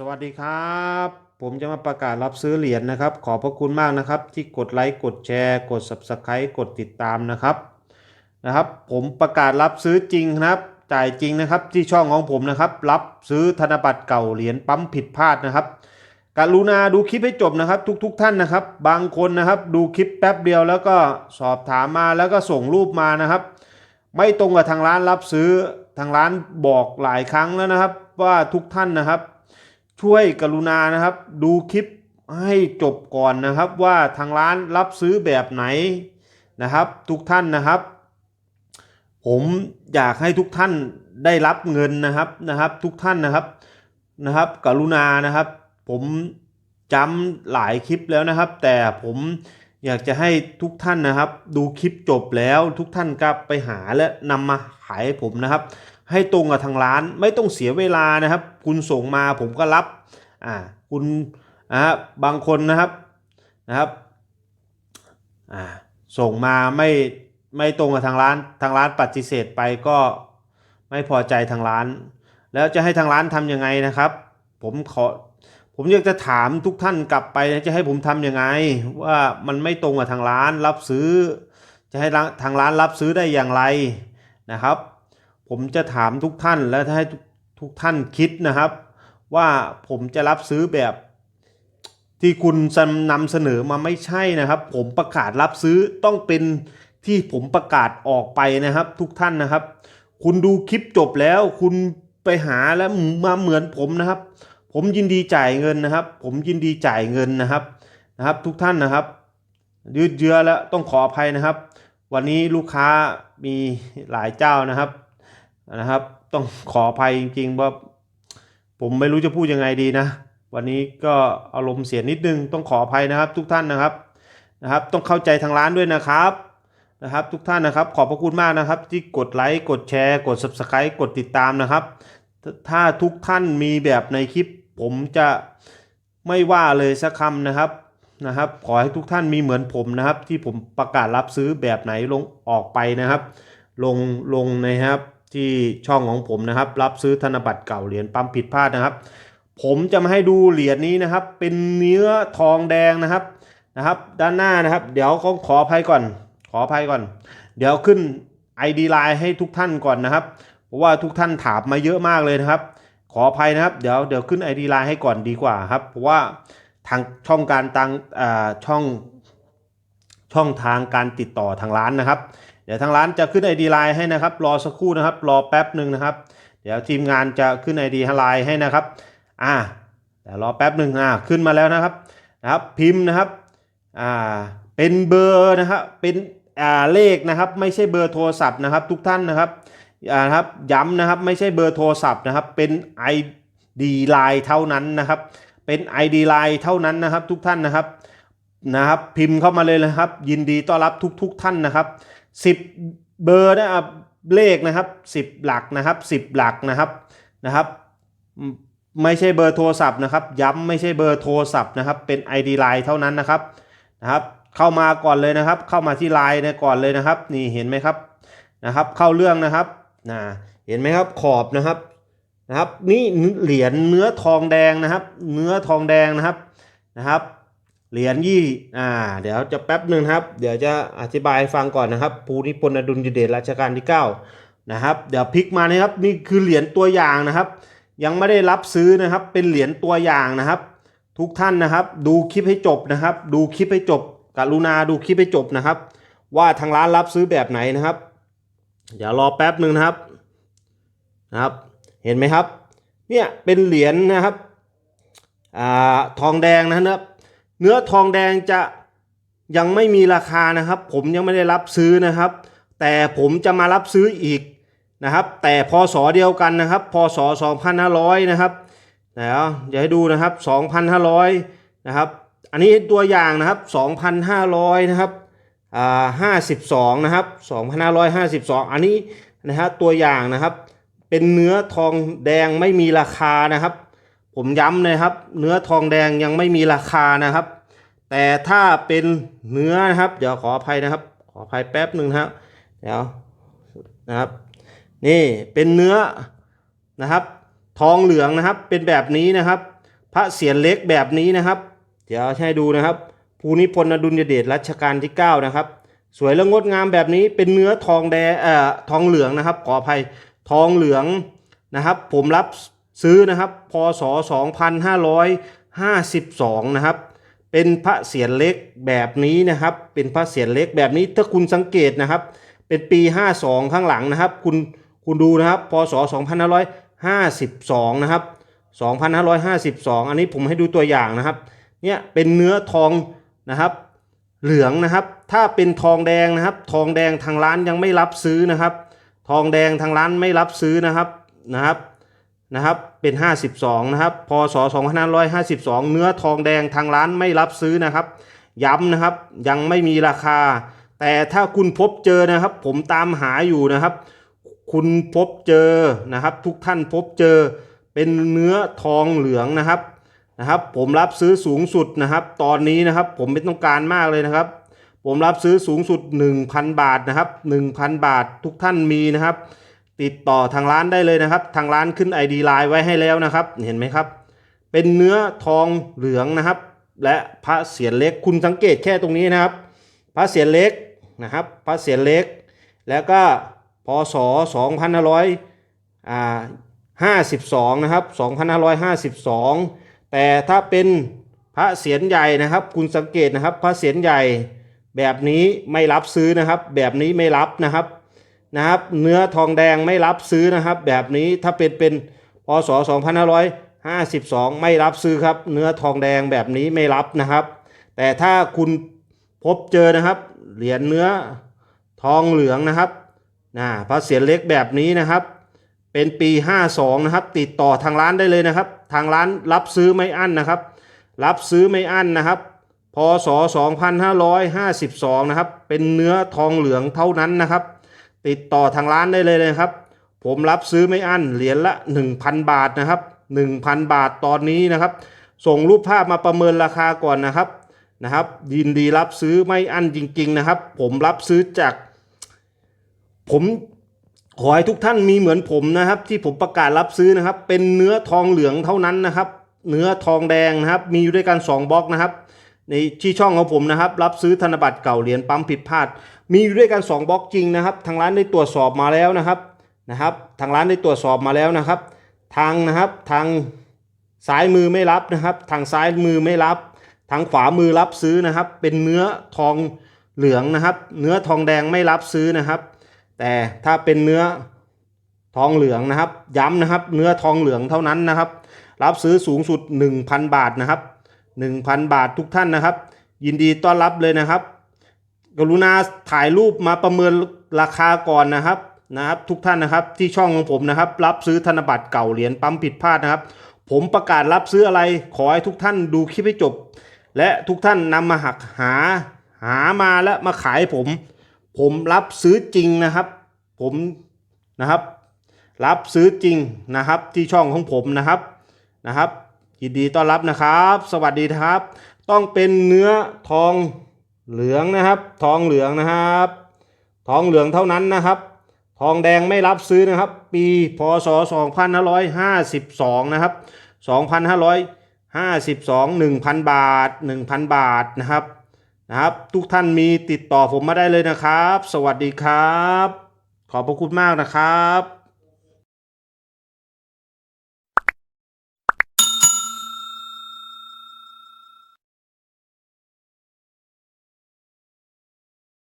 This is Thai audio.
สวัสดีครับ ผมจะมาประกาศรับซื้อเหรียญนะครับ ขอบพระคุณมากนะครับ ที่กดไลค์กดแชร์ กด Subscribe กดติดตามนะครับนะครับ ผมประกาศรับซื้อจริงนะครับ จ่ายจริงนะครับที่ช่องของผมนะครับ รับซื้อธนบัตรเก่าเหรียญปั๊มผิดพลาดนะครับกรุณาดูคลิปให้จบนะครับ ทุกๆท่านนะครับ บางคนนะครับดูคลิปแป๊บเดียวแล้วก็สอบถามมาแล้วก็ส่งรูปมานะครับ ไม่ตรงกับทางร้านรับซื้อทางร้านบอกหลายครั้งแล้วนะครับ ว่าทุกท่านนะครับ ช่วยกรุณานะครับ ดูคลิปให้จบก่อนนะครับว่าทางร้านรับซื้อแบบไหนนะครับ ทุกท่านนะครับ ผมอยากให้ทุกท่านได้รับเงินนะครับนะครับ ทุกท่านนะครับนะครับ กรุณานะครับ ผมจำหลายคลิปแล้วนะครับ แต่ผมอยากจะให้ทุกท่านนะครับ ดูคลิปจบแล้วทุกท่านก็ไปหาและนำมาขายให้ผมนะครับ ให้ตรงกับทางร้านไม่ต้องเสียเวลานะครับ คุณส่งมาผมก็รับอ่าคุณนะฮะบางคนนะครับนะครับอ่าส่งมาไม่ไม่ตรงกับทางร้านทางร้านปฏิเสธไปก็ไม่พอใจทางร้าน แล้วจะให้ทางร้านทำยังไงนะครับ ผมขอผมอยากจะถามทุกท่านกลับไปจะให้ผมทำยังไง ว่ามันไม่ตรงกับทางร้านรับซื้อ จะให้ทางร้านรับซื้อได้อย่างไรนะครับ ผมจะถามทุกท่านและให้ทุกท่านคิดนะครับ ว่าผมจะรับซื้อแบบที่คุณนำเสนอมาไม่ใช่นะครับ ผมประกาศรับซื้อต้องเป็นที่ผมประกาศออกไปนะครับ ทุกท่านนะครับ คุณดูคลิปจบแล้วคุณไปหาแล้วมาเหมือนผมนะครับ ผมยินดีจ่ายเงินนะครับ ผมยินดีจ่ายเงินนะครับนะครับ ทุกท่านนะครับ ยืดเยื้อแล้วต้องขออภัยนะครับ วันนี้ลูกค้ามีหลายเจ้านะครับ นะครับ ต้องขออภัยจริงๆว่าผมไม่รู้จะพูดยังไงดีนะ วันนี้ก็อารมณ์เสียนิดนึงต้องขออภัยนะครับทุกท่านนะครับนะครับ ต้องเข้าใจทางร้านด้วยนะครับนะครับ ทุกท่านนะครับ ขอบพระคุณมากนะครับ ที่กดไลค์กดแชร์ กด subscribe กดติดตามนะครับ ถ้าทุกท่านมีแบบในคลิป ผมจะไม่ว่าเลยสักคำนะครับนะครับ ขอให้ทุกท่านมีเหมือนผมนะครับ ที่ผมประกาศรับซื้อแบบไหนลงออกไปนะครับ ลงลงนะครับ ที่ช่องของผมนะครับ รับซื้อธนบัตรเก่าเหรียญปั๊มผิดพลาดนะครับ ผมจะมาให้ดูเหรียญนี้นะครับ เป็นเนื้อทองแดงนะครับนะครับ ด้านหน้านะครับ เดี๋ยวขอขออภัยก่อน ขออภัยก่อน เดี๋ยวขึ้น ID Line ให้ทุกท่านก่อนนะครับ เพราะว่าทุกท่านถามมาเยอะมากเลยนะครับ ขออภัยนะครับ เดี๋ยวเดี๋ยวขึ้น ID Line ให้ก่อนดีกว่าครับ เพราะว่าทางช่องการตังอ่าช่องช่องทางการติดต่อทางร้านนะครับ เดี๋ยวทางร้านจะขึ้น ID Line ให้นะครับ รอสักครู่นะครับ รอแป๊บหนึ่งนะครับ เดี๋ยวทีมงานจะขึ้น ID Line ให้นะครับ อ่าเดี๋ยวรอแป๊บหนึ่งอ่าขึ้นมาแล้วนะครับนะครับ พิมพ์นะครับ อ่า เป็นเบอร์นะครับ เป็น อ่า เลขนะครับ ไม่ใช่เบอร์โทรศัพท์นะครับ ทุกท่านนะครับ อ่าครับ ย้ำนะครับ ไม่ใช่เบอร์โทรศัพท์นะครับ เป็น ID Line เท่านั้นนะครับ เป็น ID Line เท่านั้นนะครับ ทุกท่านนะครับ นะครับ พิมพ์เข้ามาเลยนะครับ ยินดีต้อนรับทุก ๆ ท่านนะครับ 10 เบอร์นะครับเลขนะครับ 10 หลักนะครับ 10 หลักนะครับนะครับ ไม่ใช่เบอร์โทรศัพท์นะครับ ย้ำไม่ใช่เบอร์โทรศัพท์นะครับ เป็น ID Line เท่านั้นนะครับนะครับ เข้ามาก่อนเลยนะครับ เข้ามาที่ Line เนี่ยก่อนเลยนะครับ นี่เห็นไหมครับนะครับ เข้าเรื่องนะครับนะเห็นไหมครับขอบนะครับนะครับ นี่เหรียญเนื้อทองแดงนะครับ เนื้อทองแดงนะครับนะครับ เหรียญยี่อ่า เดี๋ยวจะแป๊บหนึ่งครับ เดี๋ยวจะอธิบายฟังก่อนนะครับ ภูนิพนธ์อดุลยเดชรัชกาลที่ 9 นะครับ เดี๋ยวพลิกมานะครับ นี่คือเหรียญตัวอย่างนะครับ ยังไม่ได้รับซื้อนะครับ เป็นเหรียญตัวอย่างนะครับ ทุกท่านนะครับ ดูคลิปให้จบนะครับ ดูคลิปให้จบ กรุณาดูคลิปให้จบนะครับ ว่าทางร้านรับซื้อแบบไหนนะครับ เดี๋ยวรอแป๊บหนึ่งนะครับ นะครับ เห็นไหมครับ เนี่ยเป็นเหรียญนะครับ อ่า ทองแดงนะครับ เนื้อทองแดงจะยังไม่มีราคานะครับ ผมยังไม่ได้รับซื้อนะครับ แต่ผมจะมารับซื้ออีกนะครับ แต่พศเดียวกันนะครับพศ2500 นะครับเดี๋ยวจะให้ดูนะครับ 2,500 นะครับ อันนี้ตัวอย่างนะครับ 2,500 นะครับอ่า52 นะครับ 2,552 อันนี้นะฮะตัวอย่างนะครับ เป็นเนื้อทองแดงไม่มีราคานะครับ ผมย้ำนะครับ เนื้อทองแดงยังไม่มีราคานะครับ แต่ถ้าเป็นเนื้อนะครับ เดี๋ยวขออภัยนะครับ ขออภัยแป๊บหนึ่งนะครับเดี๋ยวนะครับ นี่เป็นเนื้อนะครับ ทองเหลืองนะครับ เป็นแบบนี้นะครับ พระเศียรเล็กแบบนี้นะครับ เดี๋ยวให้ดูนะครับภูนิพนธ์อดุลยเดชรัชกาลที่ 9 นะครับ สวยและงดงามแบบนี้เป็นเนื้อทองแดงเอ่อทองเหลืองนะครับขออภัยทองเหลืองนะครับ ผมรับ ซื้อนะครับพศ 2552 นะครับ เป็นพระเศียรเล็กแบบนี้นะครับ เป็นพระเศียรเล็กแบบนี้ถ้าคุณสังเกตนะครับ เป็นปี 52 ข้างหลังนะครับ คุณคุณดูนะครับพศ 2552 นะครับ 2552 อันนี้ผมให้ดูตัวอย่างนะครับ เนี่ยเป็นเนื้อทองนะครับ เหลืองนะครับ ถ้าเป็นทองแดงนะครับ ทองแดงทางร้านยังไม่รับซื้อนะครับ ทองแดงทางร้านไม่รับซื้อนะครับนะครับ นะครับเป็น 52 นะครับพศ2552 เนื้อทองแดงทางร้านไม่รับซื้อนะครับ ย้ำนะครับยังไม่มีราคา แต่ถ้าคุณพบเจอนะครับ ผมตามหาอยู่นะครับ คุณพบเจอนะครับ ทุกท่านพบเจอเป็นเนื้อทองเหลืองนะครับนะครับ ผมรับซื้อสูงสุดนะครับ ตอนนี้นะครับผมไม่ต้องการมากเลยนะครับ ผมรับซื้อสูงสุด 1,000 บาทนะครับ 1,000 บาททุกท่านมีนะครับ ติดต่อทางร้านได้เลยนะครับ ทางร้านขึ้น ID ไลน์ไว้ให้แล้วนะครับ เห็นไหมครับ เป็นเนื้อทองเหลืองนะครับ และพระเศียรเล็กคุณสังเกตแค่ตรงนี้นะครับ พระเศียรเล็กนะครับ พระเศียรเล็ก แล้วก็พศ2552นะครับ2552 แต่ถ้าเป็นพระเศียรใหญ่นะครับ คุณสังเกตนะครับ พระเศียรใหญ่แบบนี้ไม่รับซื้อนะครับ แบบนี้ไม่รับนะครับ นะครับเนื้อทองแดงไม่รับซื้อนะครับ แบบนี้ถ้าเป็นเป็นพศ2552 ไม่รับซื้อครับ เนื้อทองแดงแบบนี้ไม่รับนะครับ แต่ถ้าคุณพบเจอนะครับ เหรียญเนื้อทองเหลืองนะครับนะพระเศียรเล็กแบบนี้นะครับ เป็นปี 52 นะครับ ติดต่อทางร้านได้เลยนะครับ ทางร้านรับซื้อไม่อั้นนะครับ รับซื้อไม่อั้นนะครับพศ2552 นะครับ เป็นเนื้อทองเหลืองเท่านั้นนะครับ ติดต่อทางร้านได้เลยนะครับ ผมรับซื้อไม่อั้นเหรียญละ 1,000 บาทนะครับ 1,000 บาทตอนนี้นะครับ ส่งรูปภาพมาประเมินราคาก่อนนะครับนะครับ ยินดีรับซื้อไม่อั้นจริง ๆ นะครับ ผมรับซื้อจาก ผมขอให้ทุกท่านมีเหมือนผมนะครับ ที่ผมประกาศรับซื้อนะครับ เป็นเนื้อทองเหลืองเท่านั้นนะครับ เนื้อทองแดงนะครับ มีอยู่ด้วยกัน2บล็อกนะครับ ในที่ช่องของผมนะครับ รับซื้อธนบัตรเก่าเหรียญปั๊มผิดพลาด มีอยู่ด้วยกัน2บล็อกจริงนะครับ ทางร้านได้ตรวจสอบมาแล้วนะครับนะครับ ทางร้านได้ตรวจสอบมาแล้วนะครับ ทางนะครับทางซ้ายมือไม่รับนะครับ ทางซ้ายมือไม่รับ ทางขวามือรับซื้อนะครับ เป็นเนื้อทองเหลืองนะครับ เนื้อทองแดงไม่รับซื้อนะครับ แต่ถ้าเป็นเนื้อทองเหลืองนะครับ ย้ำนะครับ เนื้อทองเหลืองเท่านั้นนะครับ รับซื้อสูงสุด 1,000 บาทนะครับ 1,000 บาททุกท่านนะครับ ยินดีต้อนรับเลยนะครับ กรุณาถ่ายรูปมาประเมินราคาก่อนนะครับนะครับทุกท่านนะครับที่ช่องของผมนะครับ รับซื้อธนบัตรเก่าเหรียญปั๊มผิดพลาดนะครับ ผมประกาศรับซื้ออะไรขอให้ทุกท่านดูคลิปให้จบ และทุกท่านนำมาหักหาหามาและมาขายผม ผมรับซื้อจริงนะครับ ผมนะครับ รับซื้อจริงนะครับที่ช่องของผมนะครับนะครับ ยินดีต้อนรับนะครับ สวัสดีครับ ต้องเป็นเนื้อทองเหลืองนะครับ ทองเหลืองนะครับ ทองเหลืองเท่านั้นนะครับ ทองแดงไม่รับซื้อนะครับ ปีพศ 2552 นะครับ 2552 1,000 บาท 1,000 บาทนะครับนะครับ ทุกท่านมีติดต่อผมมาได้เลยนะครับ สวัสดีครับ ขอบพระคุณมากนะครับ